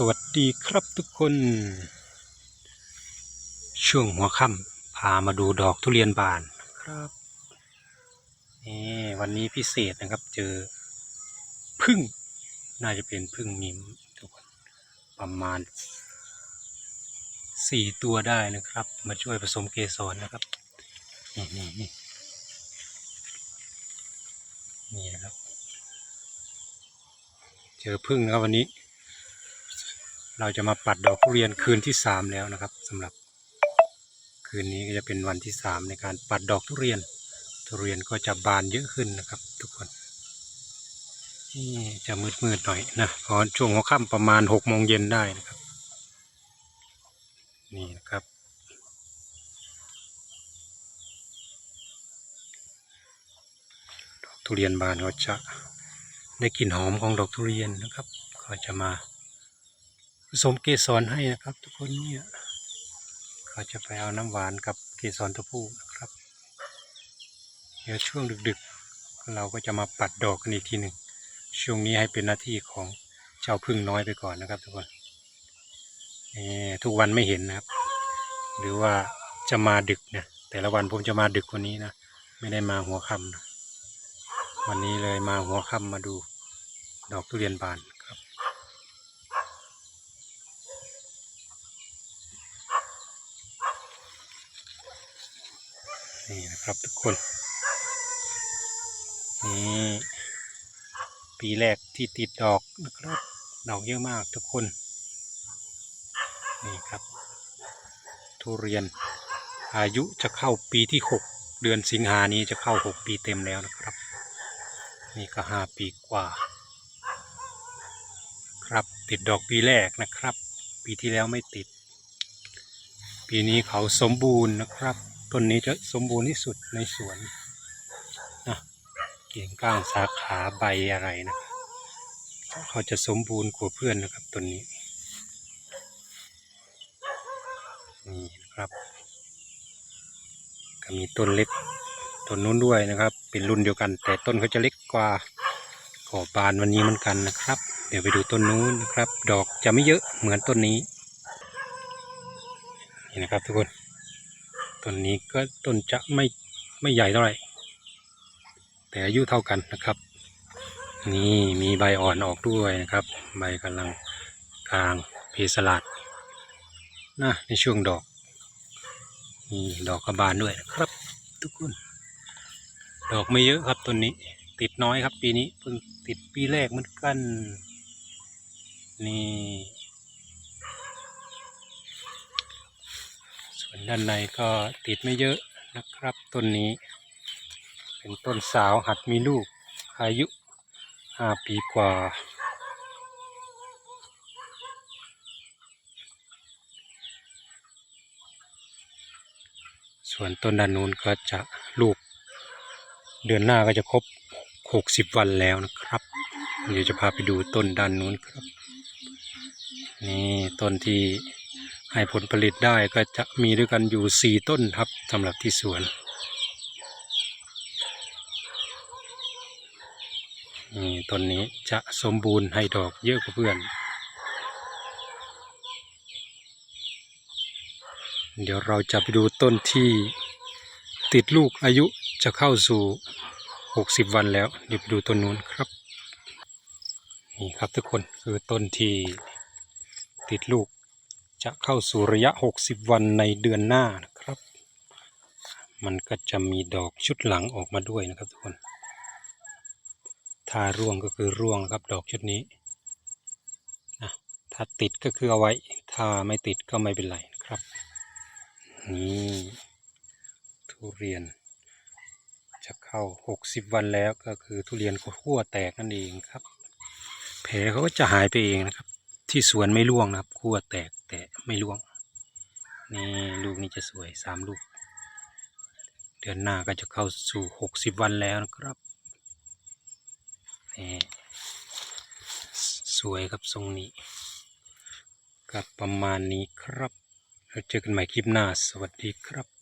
สวัสดีครับทุกคน ช่วงหัวค่ำพามาดูดอกทุเรียนบานครับนี่วันนี้พิเศษนะครับเจอพึ่งน่าจะเป็นพึ่งมิมทุกคนประมาณสี่ตัวได้นะครับ มาช่วยผสมเกสรนะครับ นี่นี่นี่นี่นะครับ เจอพึ่งนะครับวันนี้ เราจะมาปัดดอกทุเรียนคืนที่สามแล้วนะครับสำหรับคืนนี้ก็จะเป็นวันที่สามในการปัดดอกทุเรียน ทุเรียนก็จะบานเยอะขึ้นนะครับ ทุกคนนี่จะมืดๆหน่อยนะพราะช่วงหัวค่ำประมาณหกโมงเย็นได้นะครับ นี่นะครับดอกทุเรียนบานก็จะได้กลิ่นหอมของดอกทุเรียนนะครับ ก็จะมา ผสมเกสรให้นะครับ ทุกคนเนี่ยก็จะไปเอาน้ำหวานกับเกสรตัวผู้นะครับ เดี๋ยวช่วงดึกๆ เราก็จะมาปัดดอกกันอีกทีหนึ่งช่วงนี้ให้เป็นหน้าที่ของเจ้าพึ่งน้อยไปก่อนนะครับ ทุกคนทุกวันไม่เห็นนะครับ หรือว่าจะมาดึกนะแต่ละวันผมจะมาดึกกว่านี้นะไม่ได้มาหัวค่ำนะวันนี้เลยมาหัวค่ำมาดูดอกทุเรียนบานครับ นี่นะครับทุกคน นี่ปีแรกที่ติดดอกนะครับ ดอกเยอะมากทุกคน นี่ครับ ทุเรียนอายุจะเข้าปีที่หกเดือนสิงหานี้จะเข้าหกปีเต็มแล้วนะครับ นี่ก็ห้าปีกว่า ครับติดดอกปีแรกนะครับ ปีที่แล้วไม่ติด ปีนี้เขาสมบูรณ์นะครับ ต้นนี้จะสมบูรณ์ที่สุดในสวนนะเกี่ยงก้างสาขาใบอะไรนะเขาจะสมบูรณ์กว่าเพื่อนนะครับต้นนี้นี่นะครับ ก็มีต้นเล็กต้นนู้นด้วยนะครับ เป็นรุ่นเดียวกัน แต่ต้นเขาจะเล็กกว่าขอบานวันนี้เหมือนกันนะครับ เดี๋ยวไปดูต้นนู้นนะครับ ดอกจะไม่เยอะเหมือนต้นนี้นี่นะครับทุกคน ต้นนี้ก็ต้นจะไม่ไม่ใหญ่เท่าไหร่แต่อายุเท่ากันนะครับ นี่มีใบอ่อนออกด้วยนะครับ ใบกำลังกลางเพสลัดนะในช่วงดอกนี่ดอกกระบานด้วยนะครับ ทุกคน ดอกไม่เยอะครับต้นนี้ ติดน้อยครับปีนี้เพิ่งติดปีแรกเหมือนกัน นี่ ส่วนด้านในก็ติดไม่เยอะนะครับต้นนี้ เป็นต้นสาวหัดมีลูก อายุห้าปีกว่า ส่วนต้นด้านนู้นก็จะลูก เดือนหน้าก็จะครบหกสิบวันแล้วนะครับ เดี๋ยวจะพาไปดูต้นด้านนู้นครับ นี่ต้นที่ให้ผลผลิตได้ก็จะมีด้วยกันอยู่สี่ต้นครับสำหรับที่สวนนี่ต้นนี้จะสมบูรณ์ให้ดอกเยอะกว่าเพื่อน เดี๋ยวเราจะไปดูต้นที่ติดลูกอายุจะเข้าสู่หกสิบวันแล้ว เดี๋ยวไปดูต้นนู้นครับ นี่ครับทุกคนคือต้นที่ ติดลูกจะเข้าสู่ระยะ 60 วันในเดือนหน้านะครับ มันก็จะมีดอกชุดหลังออกมาด้วยนะครับทุกคน ถ้าร่วงก็คือร่วงครับดอกชุดนี้นะถ้าติดก็คือเอาไว้ ถ้าไม่ติดก็ไม่เป็นไรนะครับ นี่ทุเรียน จะเข้า 60 วันแล้วก็คือทุเรียนขั้วแตกนั่นเองครับ แผลเขาก็จะหายไปเองนะครับ ที่สวนไม่ร่วงนะครับขั้วแตกแต่ไม่ร่วง นี่ลูกนี้จะสวยสามลูก เดือนหน้าก็จะเข้าสู่หกสิบวันแล้วนะครับนี่สวยครับทรงนี้กับประมาณนี้ครับ แล้วเจอกันใหม่คลิปหน้า สวัสดีครับ